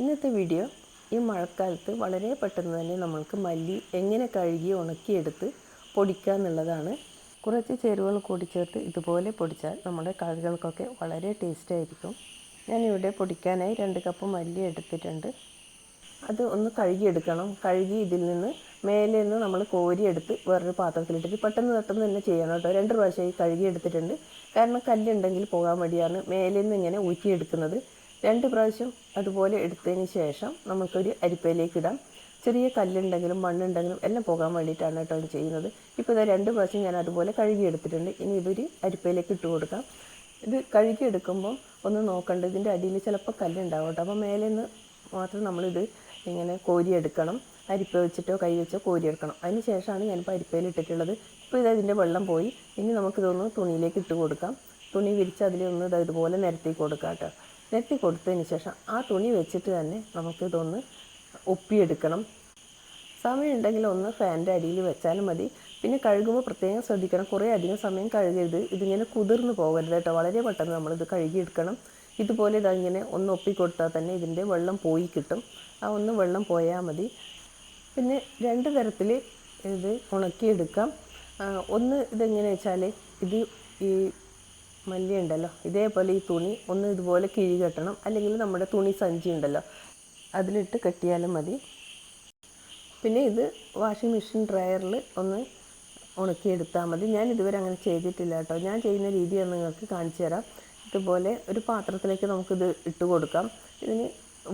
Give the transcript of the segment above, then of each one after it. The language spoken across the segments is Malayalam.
ഇന്നത്തെ വീഡിയോ ഈ മഴക്കാലത്ത് വളരെ പെട്ടെന്ന് തന്നെ നമ്മൾക്ക് മല്ലി എങ്ങനെ കഴുകി ഉണക്കിയെടുത്ത് പൊടിക്കുക എന്നുള്ളതാണ്. കുറച്ച് ചേരുവകൾ കൂടി ചേർത്ത് ഇതുപോലെ പൊടിച്ചാൽ നമ്മുടെ കറികൾക്കൊക്കെ വളരെ ടേസ്റ്റ് ആയിരിക്കും. ഞാനിവിടെ പൊടിക്കാനായി രണ്ട് കപ്പ് മല്ലി എടുത്തിട്ടുണ്ട്. അത് ഒന്ന് കഴുകിയെടുക്കണം. കഴുകി ഇതിൽ നിന്ന് മേലെ നിന്ന് നമ്മൾ കോരിയെടുത്ത് വേറൊരു പാത്രത്തിലിട്ടിട്ട് പെട്ടെന്ന് പെട്ടെന്ന് തന്നെ ചെയ്യണം കേട്ടോ. രണ്ട് പ്രാവശ്യമായി കഴുകിയെടുത്തിട്ടുണ്ട്. കാരണം കല്ലുണ്ടെങ്കിൽ പോകാൻ വേണ്ടിയാണ് മേലെ നിന്ന് ഇങ്ങനെ ഊറ്റിയെടുക്കുന്നത്. രണ്ട് പ്രാവശ്യം അതുപോലെ എടുത്തതിന് ശേഷം നമുക്കൊരു അരിപ്പയിലേക്ക് ഇടാം. ചെറിയ കല്ലുണ്ടെങ്കിലും മണ്ണുണ്ടെങ്കിലും എല്ലാം പോകാൻ വേണ്ടിയിട്ടാണ് കേട്ടോ ചെയ്യുന്നത്. ഇപ്പോൾ ഇത് രണ്ട് പ്രാവശ്യം ഞാൻ അതുപോലെ കഴുകി എടുത്തിട്ടുണ്ട് ഇനി ഇതൊരു അരിപ്പയിലേക്ക് ഇട്ട് കൊടുക്കാം. ഇത് കഴുകി എടുക്കുമ്പോൾ ഒന്ന് നോക്കണ്ട ഇതിന്റെ അടിയിൽ ചിലപ്പോൾ കല്ലുണ്ടാവും കേട്ടോ. അപ്പോൾ മേലെ നിന്ന് മാത്രം നമ്മളിത് ഇങ്ങനെ കോരിയെടുക്കണം. അരിപ്പ വെച്ചിട്ടോ കൈ വെച്ചോ കോരിയെടുക്കണം. അതിന് ശേഷമാണ് ഞാനിപ്പോൾ അരിപ്പയിൽ ഇട്ടിട്ടുള്ളത്. ഇപ്പോൾ ഇത് അതിന്റെ വെള്ളം പോയി. ഇനി നമുക്കിതൊന്ന് തുണിയിലേക്ക് ഇട്ട് കൊടുക്കാം. തുണി വിരിച്ച് അതിലൊന്ന് ഇതുപോലെ നിരത്തി കൊടുക്കാം കേട്ടോ. നിരത്തി കൊടുത്തതിന് ശേഷം ആ തുണി വെച്ചിട്ട് തന്നെ നമുക്കിതൊന്ന് ഒപ്പിയെടുക്കണം. സമയമുണ്ടെങ്കിൽ ഒന്ന് ഫാനിന്റെ അടിയിൽ വെച്ചാലും മതി. പിന്നെ കഴുകുമ്പോൾ പ്രത്യേകം ശ്രദ്ധിക്കണം. കുറേ അധികം സമയം കഴുകരുത്. ഇതിങ്ങനെ കുതിർന്ന് പോകരുത് കേട്ടോ. വളരെ പെട്ടെന്ന് നമ്മളിത് കഴുകിയെടുക്കണം. ഇതുപോലെ ഇതങ്ങനെ ഒന്ന് ഒപ്പിക്കൊടുത്താൽ തന്നെ ഇതിന്റെ വെള്ളം പോയി കിട്ടും. ആ ഒന്ന് വെള്ളം പോയാൽ മതി. പിന്നെ രണ്ട് തരത്തിൽ ഇത് ഉണക്കിയെടുക്കാം. ഒന്ന് ഇതെങ്ങനെ വെച്ചാൽ ഇത് ഈ മല്ലി ഉണ്ടല്ലോ ഇതേപോലെ ഈ തുണി ഒന്ന് ഇതുപോലെ കിഴി കെട്ടണം. അല്ലെങ്കിൽ നമ്മുടെ തുണി സഞ്ചി ഉണ്ടല്ലോ. അതിലിട്ട് കെട്ടിയാലും മതി. പിന്നെ ഇത് വാഷിംഗ് മെഷീൻ ഡ്രയറിൽ ഒന്ന് ഉണക്കിയെടുത്താൽ മതി. ഞാൻ ഇതുവരെ അങ്ങനെ ചെയ്തിട്ടില്ല കേട്ടോ. ഞാൻ ചെയ്യുന്ന രീതി നിങ്ങൾക്ക് കാണിച്ചു തരാം. ഇതുപോലെ ഒരു പാത്രത്തിലേക്ക് നമുക്കിത് ഇട്ട് കൊടുക്കാം. ഇതിന്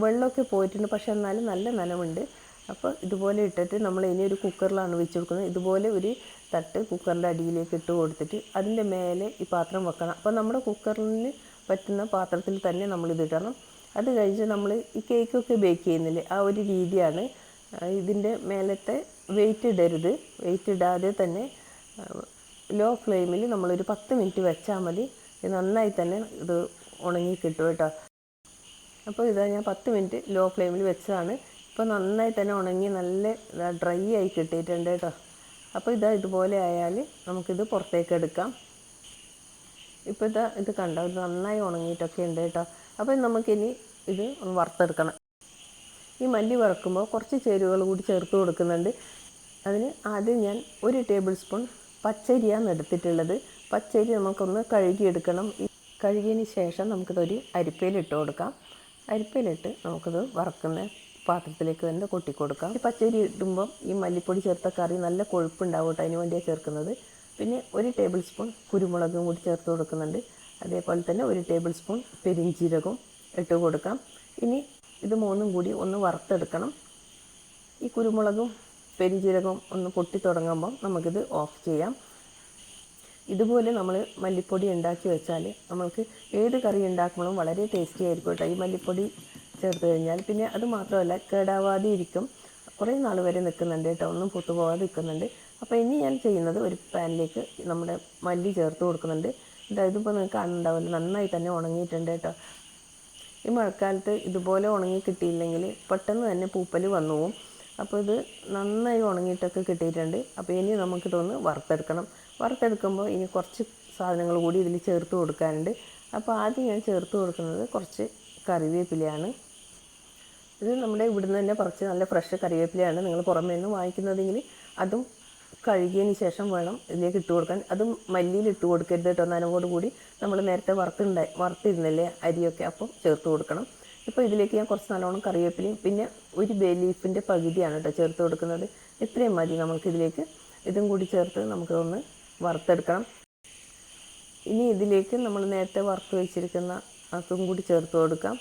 വെള്ളമൊക്കെ പോയിട്ടുണ്ട്. പക്ഷേ എന്നാലും നല്ല നനവുണ്ട്. അപ്പോൾ ഇതുപോലെ ഇട്ടിട്ട് നമ്മൾ ഇനി ഒരു കുക്കറിലാണ് വെച്ച് കൊടുക്കുന്നത്. ഇതുപോലെ ഒരു തട്ട് കുക്കറിന്റെ അടിയിലേക്ക് ഇട്ട് കൊടുത്തിട്ട് അതിന്റെ മേലെ ഈ പാത്രം വെക്കണം. അപ്പോൾ നമ്മുടെ കുക്കറിന് പറ്റുന്ന പാത്രത്തിൽ തന്നെ നമ്മൾ ഇത് ഇടണം. അത് കഴിച്ച് നമ്മൾ ഈ കേക്കൊക്കെ ബേക്ക് ചെയ്യുന്നില്ലേ? ആ ഒരു രീതിയാണ് ഇതിന്റെ മേലത്തെ വെയിറ്റ് ഇടരുത്. വെയിറ്റ് ഇടാതെ തന്നെ ലോ ഫ്ലെയിമിൽ നമ്മളൊരു പത്ത് മിനിറ്റ് വെച്ചാൽ മതി. നന്നായി തന്നെ ഇത് ഉണങ്ങി കിട്ടും കേട്ടോ. അപ്പോൾ ഇതാ ഞാൻ പത്ത് മിനിറ്റ് ലോ ഫ്ലെയിമിൽ വെച്ചതാണ്. ഇപ്പോൾ നന്നായി തന്നെ ഉണങ്ങി നല്ല ഡ്രൈ ആയി കിട്ടിയിട്ടുണ്ട് കേട്ടോ. അപ്പോൾ ഇതാ ഇതുപോലെ ആയാൽ നമുക്കിത് പുറത്തേക്ക് എടുക്കാം. ഇപ്പോൾ ഇതാ ഇത് കണ്ടോ? ഇത് നന്നായി ഉണങ്ങിയിട്ടൊക്കെ ഉണ്ട് കേട്ടോ. അപ്പോൾ നമുക്കിനി ഇത് ഒന്ന് വറുത്തെടുക്കണം. ഈ മല്ലി വറക്കുമ്പോൾ കുറച്ച് ചേരുവകൾ കൂടി ചേർത്ത് കൊടുക്കുന്നുണ്ട്. അതിന് ആദ്യം ഞാൻ ഒരു ടേബിൾ സ്പൂൺ പച്ചരിയാണ് എടുത്തിട്ടുള്ളത്. പച്ചരി നമുക്കൊന്ന് കഴുകിയെടുക്കണം. കഴുകിയതിന് ശേഷം നമുക്കിതൊരു അരിപ്പയിലിട്ട് കൊടുക്കാം. അരിപ്പയിലിട്ട് നമുക്കിത് വറക്കുന്ന പാത്രത്തിലേക്ക് തന്നെ കൊട്ടി കൊടുക്കാം പച്ചരി ഇടുമ്പം ഈ മല്ലിപ്പൊടി ചേർത്ത കറി നല്ല കൊഴുപ്പുണ്ടാവും കേട്ടോ അതിന് വേണ്ടിയാണ് ചേർക്കുന്നത്. പിന്നെ ഒരു ടേബിൾ സ്പൂൺ കുരുമുളകും കൂടി ചേർത്ത് കൊടുക്കുന്നുണ്ട്. അതേപോലെ തന്നെ ഒരു ടേബിൾ സ്പൂൺ പെരിഞ്ചീരകവും ഇട്ട് കൊടുക്കാം. ഇനി ഇത് മൂന്നും കൂടി ഒന്ന് വറുത്തെടുക്കണം. ഈ കുരുമുളകും പെരിഞ്ചീരകവും ഒന്ന് പൊട്ടി തുടങ്ങുമ്പം നമുക്കിത് ഓഫ് ചെയ്യാം. ഇതുപോലെ നമ്മൾ മല്ലിപ്പൊടി ഉണ്ടാക്കി വെച്ചാൽ നമ്മൾക്ക് ഏത് കറി ഉണ്ടാക്കുമ്പോഴും വളരെ ടേസ്റ്റി ആയിരിക്കും കേട്ടോ. ഈ മല്ലിപ്പൊടി ചേർത്ത് കഴിഞ്ഞാൽ പിന്നെ അത് മാത്രമല്ല കേടാവാതെ ഇരിക്കും. കുറേ നാൾ വരെ നിൽക്കുന്നുണ്ട് കേട്ടോ. ഒന്നും പൊത്തുപോകാതെ നിൽക്കുന്നുണ്ട്. അപ്പോൾ ഇനി ഞാൻ ചെയ്യുന്നത് ഒരു പാനിലേക്ക് നമ്മുടെ മല്ലി ചേർത്ത് കൊടുക്കുന്നുണ്ട്. ഇതായത് ഇപ്പോൾ നിങ്ങൾക്ക് കാണുന്നുണ്ടാവില്ല നന്നായി തന്നെ ഉണങ്ങിയിട്ടുണ്ട് കേട്ടോ. ഈ മഴക്കാലത്ത് ഇതുപോലെ ഉണങ്ങി കിട്ടിയില്ലെങ്കിൽ പെട്ടെന്ന് തന്നെ പൂപ്പൽ വന്നു പോകും അപ്പോൾ ഇത് നന്നായി ഉണങ്ങിയിട്ടൊക്കെ കിട്ടിയിട്ടുണ്ട്. അപ്പോൾ ഇനി നമുക്കിതൊന്ന് വറുത്തെടുക്കണം. വറുത്തെടുക്കുമ്പോൾ ഇനി കുറച്ച് സാധനങ്ങൾ കൂടി ഇതിൽ ചേർത്ത് കൊടുക്കാനുണ്ട്. അപ്പോൾ ആദ്യം ഞാൻ ചേർത്ത് കൊടുക്കുന്നത് കുറച്ച് കറിവേപ്പിലയാണ്. ഇത് നമ്മുടെ ഇവിടുന്ന് തന്നെ പറിച്ച് നല്ല ഫ്രഷ് കറിവേപ്പിലയാണ് നിങ്ങൾ പുറമേ നിന്ന് വാങ്ങിക്കുന്നതെങ്കിൽ അതും കഴുകിയതിന് ശേഷം വേണം ഇതിലേക്ക് ഇട്ട് കൊടുക്കാൻ. അതും മല്ലിയിൽ ഇട്ട് കൊടുക്കരുത് കേട്ടോ. നനവോട് കൂടി നമ്മൾ നേരത്തെ വറുത്തുണ്ടായി വറുത്തിരുന്നില്ലേ അരിയൊക്കെ അപ്പം ചേർത്ത് കൊടുക്കണം. ഇപ്പോൾ ഇതിലേക്ക് ഞാൻ കുറച്ച് നല്ലോണം കറിവേപ്പിലയും പിന്നെ ഒരു ബേ ലീഫിന്റെ പകുതിയാണ് കേട്ടോ ചേർത്ത് കൊടുക്കുന്നത്. ഇത്രയും മതി നമുക്കിതിലേക്ക് ഇതും കൂടി ചേർത്ത് നമുക്കതൊന്ന് വറുത്തെടുക്കണം. ഇനി ഇതിലേക്ക് നമ്മൾ നേരത്തെ വറുത്ത് വെച്ചിരിക്കുന്ന അതും കൂടി ചേർത്ത് കൊടുക്കാം.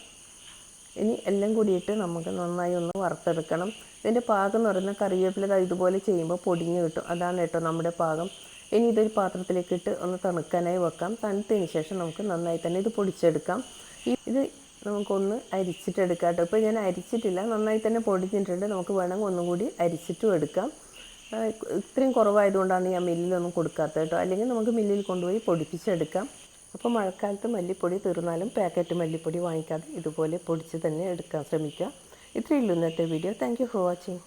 ഇനി എല്ലാം കൂടിയിട്ട് നമുക്ക് നന്നായി ഒന്ന് വറുത്തെടുക്കണം. ഇതിന്റെ പാകം എന്ന് പറയുന്ന കറിവേപ്പില ഇതുപോലെ ചെയ്യുമ്പോൾ പൊടിഞ്ഞ് കിട്ടും. അതാണ് കേട്ടോ നമ്മുടെ പാകം. ഇനി ഇതൊരു പാത്രത്തിലേക്ക് ഇട്ട് ഒന്ന് തണുക്കാനായി വെക്കാം. തണുത്തതിന് ശേഷം നമുക്ക് നന്നായി തന്നെ ഇത് പൊടിച്ചെടുക്കാം. ഇത് നമുക്കൊന്ന് അരിച്ചിട്ടെടുക്കാം കേട്ടോ. ഇപ്പോൾ ഞാൻ അരിച്ചിട്ടില്ല. നന്നായി തന്നെ പൊടിഞ്ഞിട്ടുണ്ട്. നമുക്ക് വേണമെങ്കിൽ ഒന്നും കൂടി അരിച്ചിട്ടും എടുക്കാം. ഇത്രയും കുറവായതുകൊണ്ടാണ് ഞാൻ മില്ലിലൊന്നും കൊടുക്കാത്തത് കേട്ടോ. അല്ലെങ്കിൽ നമുക്ക് മില്ലിൽ കൊണ്ടുപോയി പൊടിപ്പിച്ചെടുക്കാം. അപ്പോൾ മഴക്കാലത്ത് മല്ലിപ്പൊടി തീർന്നാലും പാക്കറ്റ് മല്ലിപ്പൊടി വാങ്ങിക്കാതെ ഇതുപോലെ പൊടിച്ച് തന്നെ എടുക്കാൻ ശ്രമിക്കുക. ഇത്രയേ ഉള്ളൂ ഇന്നത്തെ വീഡിയോ താങ്ക് ഫോർ വാച്ചിങ്